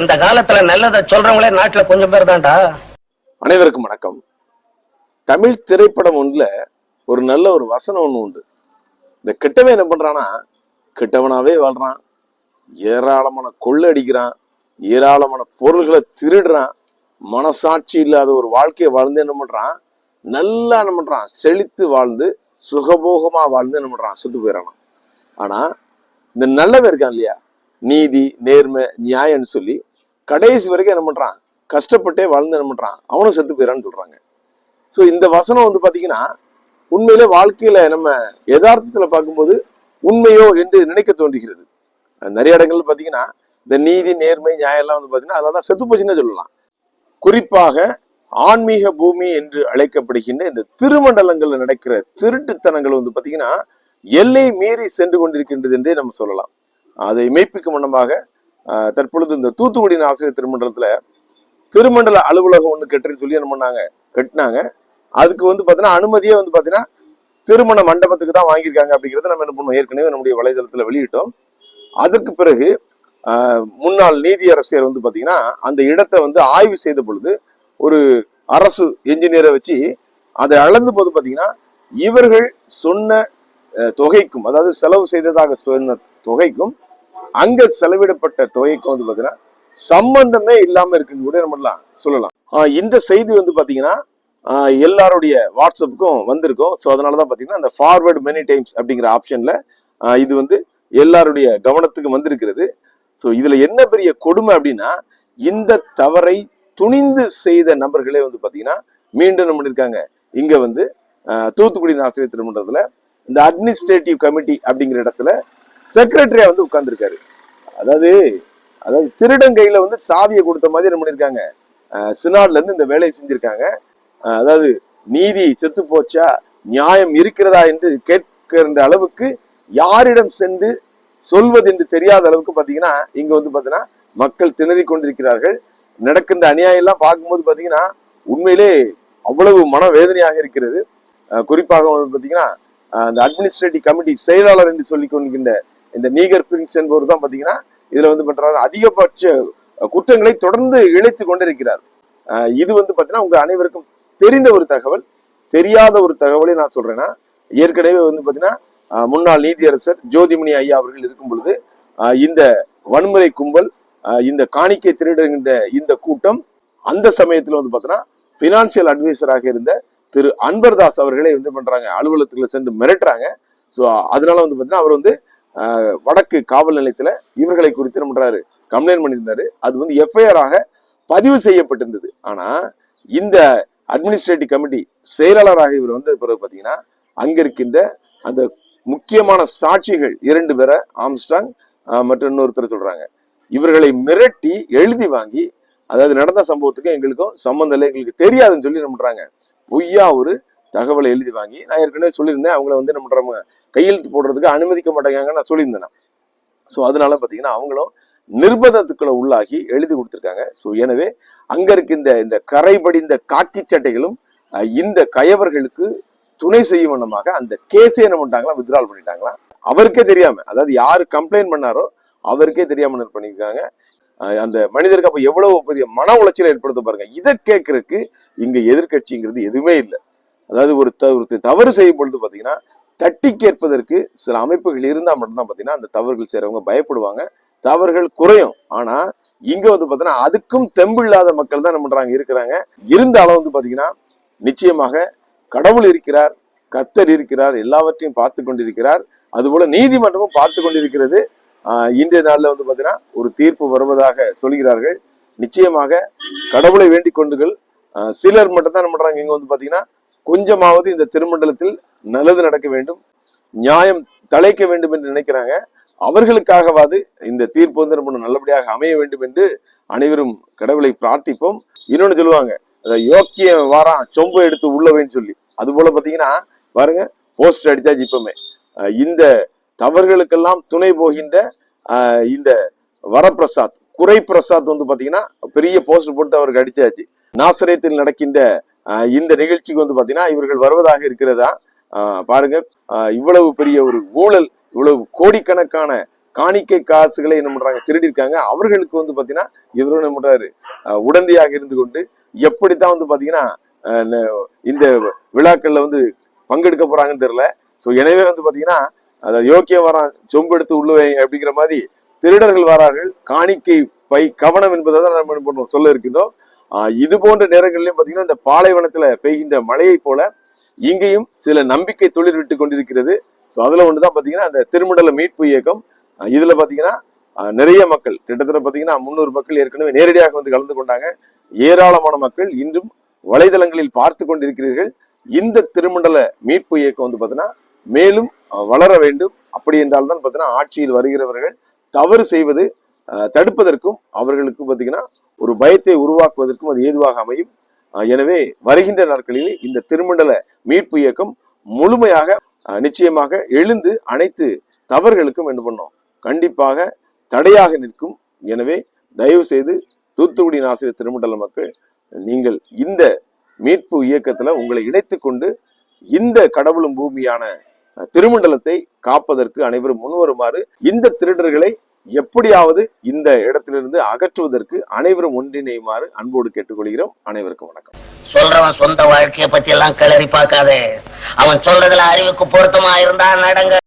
இந்த காலத்துல நல்லதை சொல்றவங்களே நாட்டுல கொஞ்சம் பேர் தான்டா. அனைவருக்கும் வணக்கம். தமிழ் திரைப்படம் ஒன்றுல ஒரு நல்ல ஒரு வசனம் ஒன்று உண்டு. இந்த கெட்டவன் என்ன பண்றானா கெட்டவனாவே வாழ்றான். ஏராளமான கொள்ளை அடிக்கிறான். ஏராளமான பொருள்களை திருடுறான். மனசாட்சி இல்லாத ஒரு வாழ்க்கையை வாழ்ந்து என்ன பண்றான்? நல்லா என்ன பண்றான்? செழித்து வாழ்ந்து சுகபோகமா வாழ்ந்து என்ன பண்றான்? சுத்து போயிடறான் ஆனா இந்த நல்லவன் இருக்கான் இல்லையா? நீதி நேர்மை நியாயம்னு சொல்லி கடைசி வரைக்கும் என்ன பண்றான்? கஷ்டப்பட்டே வாழ்ந்து என்ன பண்றான்? அவனும் செத்து போயிடறான்னு சொல்றாங்க. ஸோ இந்த வசனம் வந்து பாத்தீங்கன்னா உண்மையிலே வாழ்க்கையில நம்ம யதார்த்தத்துல பார்க்கும்போது உண்மையோ என்று நினைக்க தோன்றுகிறது. நிறைய இடங்கள்ல பாத்தீங்கன்னா இந்த நீதி நேர்மை நியாயம் எல்லாம் வந்து பாத்தீங்கன்னா அதனால தான் செத்து போச்சுன்னு சொல்லலாம். குறிப்பாக ஆன்மீக பூமி என்று அழைக்கப்படுகின்ற இந்த திருமண்டலங்கள்ல நடக்கிற திருட்டுத்தனங்கள் வந்து பாத்தீங்கன்னா எல்லை மீறி சென்று கொண்டிருக்கின்றது என்றே நம்ம சொல்லலாம். அதை மெய்ப்பிக்கும் வண்ணமாக தற்பொழுது இந்த தூத்துக்குடியின் ஆசிரியர் திருமண்டலத்துல திருமண்டல அலுவலகம் ஒன்று கட்டுறேன்னு சொல்லி என்ன பண்ணாங்க? கட்டினாங்க. அதுக்கு வந்து பார்த்தீங்கன்னா அனுமதியே வந்து பார்த்தீங்கன்னா திருமண மண்டபத்துக்கு தான் வாங்கியிருக்காங்க அப்படிங்கறத நம்ம என்ன பண்ணுவோம்? ஏற்கனவே நம்முடைய வலைதளத்தில் வெளியிட்டோம். அதற்கு பிறகு முன்னாள் நீதியரசர் வந்து பார்த்தீங்கன்னா அந்த இடத்தை வந்து ஆய்வு செய்த பொழுது ஒரு அரசு என்ஜினியரை வச்சு அதை அளந்த போது பார்த்தீங்கன்னா இவர்கள் சொன்ன தொகைக்கும் அதாவது செலவு செய்ததாக சொன்ன தொகைக்கும் அங்க செலவிடப்பட்ட தொகைக்கும் வந்து பாத்தீங்கன்னா சம்பந்தமே இல்லாம இருக்குன்னு கூட நம்ம சொல்லலாம். இந்த செய்தி வந்து பாத்தீங்கன்னா எல்லாருடைய வாட்ஸ்அப்புக்கும் வந்திருக்கும். ஸோ அதனாலதான் பாத்தீங்கன்னா அந்த ஃபார்வர்டு மெனி டைம்ஸ் அப்படிங்கிற ஆப்ஷன்ல இது வந்து எல்லாருடைய கவனத்துக்கு வந்திருக்கிறது. ஸோ இதுல என்ன பெரிய கொடுமை அப்படின்னா இந்த தவறை துணிந்து செய்த நபர்களே வந்து பாத்தீங்கன்னா மீண்டும் என்ன பண்ணியிருக்காங்க இங்க வந்து தூத்துக்குடி ஆசிரியர் திருமன்றத்தில் இந்த அட்மினிஸ்ட்ரேட்டிவ் கமிட்டி அப்படிங்கிற இடத்துல செக்ரட்டரியா வந்து உட்கார்ந்துருக்காரு. அதாவது அதாவது திருடங்கையில வந்து சாவியை கொடுத்த மாதிரி என்ன பண்ணியிருக்காங்க சினாட்ல இருந்து இந்த வேலையை செஞ்சிருக்காங்க. அதாவது நீதி செத்து போச்சா? நியாயம் இருக்கிறதா என்று கேட்கிற அளவுக்கு யாரிடம் சென்று சொல்வது என்று தெரியாத அளவுக்கு பாத்தீங்கன்னா இங்க வந்து பாத்தீங்கன்னா மக்கள் திணறி கொண்டிருக்கிறார்கள். நடக்கின்ற அநியாயம் எல்லாம் பார்க்கும்போது பாத்தீங்கன்னா உண்மையிலே அவ்வளவு மனவேதனையாக இருக்கிறது. குறிப்பாக வந்து பாத்தீங்கன்னா அந்த அட்மினிஸ்ட்ரேட்டிவ் கமிட்டி செயலாளர் என்று சொல்லிக் கொண்டிருக்கின்ற இந்த நீகர் பிரின்ஸ் என்பவர் தான் பார்த்தீங்கன்னா இதில் வந்து பண்ணுறாங்க அதிகபட்ச குற்றங்களை தொடர்ந்து இழைத்து கொண்டிருக்கிறார். இது வந்து பார்த்தீங்கன்னா உங்கள் அனைவருக்கும் தெரிந்த ஒரு தகவல். தெரியாத ஒரு தகவலை நான் சொல்கிறேன்னா ஏற்கனவே வந்து பார்த்தீங்கன்னா முன்னாள் நீதியரசர் ஜோதிமணி ஐயா அவர்கள் இருக்கும் பொழுது இந்த வன்முறை கும்பல் இந்த காணிக்கை திருடுகின்ற இந்த கூட்டம் அந்த சமயத்தில் வந்து பாத்தீங்கன்னா ஃபினான்சியல் அட்வைசராக இருந்த திரு அன்பர்தாஸ் அவர்களே வந்து பண்ணுறாங்க அலுவலகத்தில் சென்று மிரட்டுறாங்க. ஸோ அதனால வந்து பார்த்தீங்கன்னா அவர் வந்து வடக்கு காவல் நிலையத்தில் இவர்களை குறித்து என்ன கம்ப்ளைண்ட் பண்ணியிருந்தாரு. அது வந்து எஃப்ஐஆர் ஆக பதிவு செய்யப்பட்டிருந்தது. ஆனா இந்த அட்மினிஸ்ட்ரேட்டிவ் கமிட்டி செயலாளராக இவர் வந்த பிறகு பார்த்தீங்கன்னா அங்க இருக்கின்ற அந்த முக்கியமான சாட்சிகள் இரண்டு பேரை ஆம்ஸ்டாங் மற்றும் இன்னொருத்தர் சொல்றாங்க. இவர்களை மிரட்டி எழுதி வாங்கி அதாவது நடந்த சம்பவத்துக்கும் எங்களுக்கும் சம்மந்தம் இல்லை எங்களுக்கு தெரியாதுன்னு சொல்லி என்ன பண்றாங்க பொய்யா ஒரு தகவலை எழுதி வாங்கி நான் ஏற்கனவே சொல்லியிருந்தேன் அவங்கள வந்து என்ன நம்ம கையெழுத்து போடுறதுக்கு அனுமதிக்க மாட்டேங்கிறாங்க நான் சொல்லியிருந்தேன் ஸோ அதனால பார்த்தீங்கன்னா அவங்களும் நிர்பந்தத்துக்குள்ள உள்ளாகி எழுதி கொடுத்துருக்காங்க. ஸோ எனவே அங்க இருக்கின்ற இந்த கரைபடிந்த காக்கி சட்டைகளும் இந்த கயவர்களுக்கு துணை செய்யும் வண்ணமாக அந்த கேஸை என்ன பண்ணிட்டாங்களா வித்ட்ரால் பண்ணிட்டாங்களா அவருக்கே தெரியாம அதாவது யாரு கம்ப்ளைண்ட் பண்ணாரோ அவருக்கே தெரியாம பண்ணியிருக்காங்க. அந்த மனிதருக்கு அப்ப எவ்வளவு பெரிய மன உளைச்சலை ஏற்படுத்த பாருங்க. இதை கேட்கறதுக்கு இங்க எதிர்க்கட்சிங்கிறது எதுவுமே இல்லை. அதாவது ஒரு த- ஒரு தவறு செய்யும் பொழுது பாத்தீங்கன்னா தட்டி கேட்பதற்கு சில அமைப்புகள் இருந்தால் மட்டும்தான் பாத்தீங்கன்னா அந்த தவறுகள் செய்கிறவங்க பயப்படுவாங்க. தவறுகள் குறையும். ஆனால் இங்க வந்து பார்த்தீங்கன்னா அதுக்கும் தெம்பு இல்லாத மக்கள் தான் என்ன பண்றாங்க இருக்கிறாங்க. இருந்தாலும் வந்து பாத்தீங்கன்னா நிச்சயமாக கடவுள் இருக்கிறார் கத்தர் இருக்கிறார் எல்லாவற்றையும் பார்த்து கொண்டிருக்கிறார். அதுபோல நீதிமன்றமும் பார்த்து கொண்டிருக்கிறது. இன்றைய நாளில் வந்து பார்த்தீங்கன்னா ஒரு தீர்ப்பு வருவதாக சொல்கிறார்கள். நிச்சயமாக கடவுளை வேண்டிக் கொண்டுகள் சிலர் மட்டும் தான் என்ன பண்றாங்க இங்க வந்து பார்த்தீங்கன்னா கொஞ்சமாவது இந்த திருமண்டலத்தில் நல்லது நடக்க வேண்டும் நியாயம் தலைக்க வேண்டும் என்று நினைக்கிறாங்க. அவர்களுக்காகவாது இந்த தீர்ப்பு வந்து நம்ம நல்லபடியாக அமைய வேண்டும் என்று அனைவரும் கடவுளை பிரார்த்திப்போம். இன்னொன்னு சொல்லுவாங்க அத யோக்கியம் வாரம் சொம்பு எடுத்து உள்ளவேன்னு சொல்லி. அது போல பாத்தீங்கன்னா பாருங்க போஸ்டர் அடித்தாச்சு இப்பவுமே. இந்த தவறுகளுக்கெல்லாம் துணை போகின்ற இந்த வரப்பிரசாத் குறை பிரசாத் வந்து பாத்தீங்கன்னா பெரிய போஸ்டர் போட்டு அவருக்கு அடிச்சாச்சு. நாசரேத்தில் நடக்கின்ற இந்த நிகழ்ச்சிக்கு வந்து பாத்தீங்கன்னா இவர்கள் வருவதாக இருக்கிறதா? பாருங்க. இவ்வளவு பெரிய ஒரு ஊழல் இவ்வளவு கோடிக்கணக்கான காணிக்கை காசுகளை என்ன பண்றாங்க திருடி இருக்காங்க அவர்களுக்கு வந்து பாத்தீங்கன்னா இவரும் என்ன பண்றாரு? அஹ் உடந்தையாக இருந்து கொண்டு எப்படித்தான் வந்து பாத்தீங்கன்னா அஹ் இந்த விழாக்கள்ல வந்து பங்கெடுக்க போறாங்கன்னு தெரியல. சோ எனவே வந்து பாத்தீங்கன்னா அதை யோக்கியம் வரான் சொம்பு எடுத்து உள்ள அப்படிங்கிற மாதிரி திருடர்கள் வரார்கள். காணிக்கை பை கவனம் என்பதை தான் நம்ம என்ன பண்ணுவோம் சொல்ல இருக்கின்றோம். இது போன்ற நேரங்களிலும் பார்த்தீங்கன்னா இந்த பாலைவனத்துல பெய்கின்ற மழையை போல இங்கேயும் சில நம்பிக்கை தொழில் விட்டு கொண்டிருக்கிறது. அதில் அதுல தான் பாத்தீங்கன்னா அந்த திருமண்டல மீட்பு இயக்கம் இதில் இதுல பாத்தீங்கன்னா நிறைய மக்கள் கிட்டத்தட்ட பாத்தீங்கன்னா முன்னூறு மக்கள் ஏற்கனவே நேரடியாக வந்து கலந்து கொண்டாங்க. ஏராளமான மக்கள் இன்றும் வலைதளங்களில் பார்த்து கொண்டிருக்கிறீர்கள். இந்த திருமண்டல மீட்பு இயக்கம் வந்து பாத்தீங்கன்னா மேலும் வளர வேண்டும். அப்படி என்றால் தான் பாத்தீங்கன்னா ஆட்சியில் வருகிறவர்கள் தவறு செய்வது தடுப்பதற்கும் அவர்களுக்கு பாத்தீங்கன்னா ஒரு பயத்தை உருவாக்குவதற்கும் அது ஏதுவாக அமையும். எனவே வருகின்ற நாட்களில் இந்த திருமண்டல மீட்பு இயக்கம் முழுமையாக நிச்சயமாக எழுந்து அனைத்து தவறுகளுக்கும் என்ன பண்ணோம்? கண்டிப்பாக தடையாக நிற்கும். எனவே தயவு செய்து தூத்துக்குடி ஆசிரியர் திருமண்டல மக்கள் நீங்கள் இந்த மீட்பு இயக்கத்துல உங்களை இணைத்து கொண்டு இந்த கடவுளும் பூமியான திருமண்டலத்தை காப்பதற்கு அனைவரும் முன்வருமாறு இந்த திருடர்களை எப்படியாவது இந்த இடத்திலிருந்து அகற்றுவதற்கு அனைவரும் ஒன்றிணையுமாறு அன்போடு கேட்டுக்கொள்கிறோம். அனைவருக்கும் வணக்கம். சொல்றவன் சொந்த வாழ்க்கையை பத்தி எல்லாம் கிளறி பார்க்காதே. அவன் சொல்றதுல அறிவுக்கு பொருத்தமா இருந்தா நடங்க.